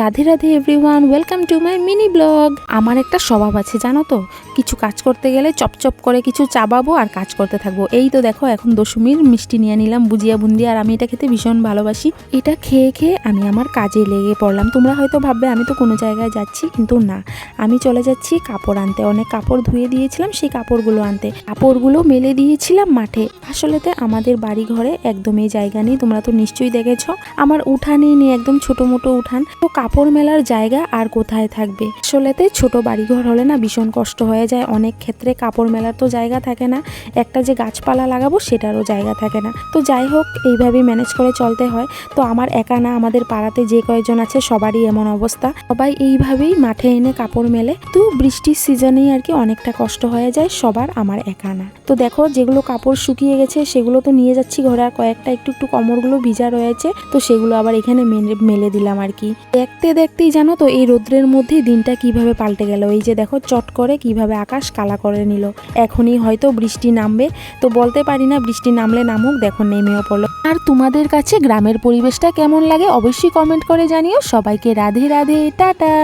Radhe Radhe everyone welcome to my mini blog আমার একটা স্বভাব আছে, জানো তো? কিছু কাজ করতে গেলে চপচপ করে কিছু চাবাবো আর কাজ করতে থাকব। এই তো দেখো, এখন দশমীর, মিষ্টি নিয়ে নিলাম, বুজিয়া বুন্দি আর আমি এটা খেতে ভীষণ ভালোবাসি। এটা খেয়ে খেয়ে আমি আমার কাজে লেগে পড়লাম। তোমরা হয়তো ভাববে, আমি তো কোনো জায়গায় যাচ্ছি, কিন্তু না। আমি চলে যাচ্ছি কাপড় আনতে। অনেক কাপড় ধুয়ে দিয়েছিলাম সেই কাপড়গুলো আনতে। কাপড়গুলো মেলে দিয়েছিলাম মাঠে। আসলেতে আমাদের বাড়ি ঘরে একদমই জায়গা নেই, তোমরা তো নিশ্চয়ই দেখেছ। আমার উঠানেই নেই, একদম ছোটো মোটো উঠান। তো কাপড় মেলার জায়গা আর কোথায় থাকবে? আসলেতে ছোট বাড়িঘর হলে না ভীষণ কষ্ট হয়ে যায়। অনেক ক্ষেত্রে কাপড় মেলার তো জায়গা থাকে না। একটা যে গাছপালা লাগাবো সেটারও জায়গা থাকে না। তো যাই হোক, এইভাবেই ম্যানেজ করে চলতে হয়। তো আমার একা না, আমাদের পাড়াতে যে কয়েকজন আছে, সবারই এমন অবস্থা। সবাই এইভাবেই মাঠে এনে কাপড় মেলে। তো বৃষ্টির সিজনেই আর কি অনেকটা কষ্ট হয়ে যায়, সবার আমার একা না। তো দেখো, যেগুলো কাপড় শুকিয়ে গেছে, সেগুলো তো নিয়ে যাচ্ছি ঘরে। আর কয়েকটা একটু একটু কমরগুলো ভিজা রয়েছে, তো সেগুলো আবার এখানে মেলে দিলাম আর কি। দেখতে দেখতেই জানো তো এই রোদ্রের মধ্যে দিনটা কীভাবে পাল্টে গেল। এই যে দেখো, চট করে কীভাবে আকাশ কালা করে নিল। এখনই হয়তো বৃষ্টি নামবে। তো বলতে পারি না, বৃষ্টি নামলে নামুক, দেখো নেমেও পড়ল। আর তোমাদের কাছে গ্রামের পরিবেশটা কেমন লাগে অবশ্যই কমেন্ট করে জানিও। সবাইকে রাধে রাধে, টাটা।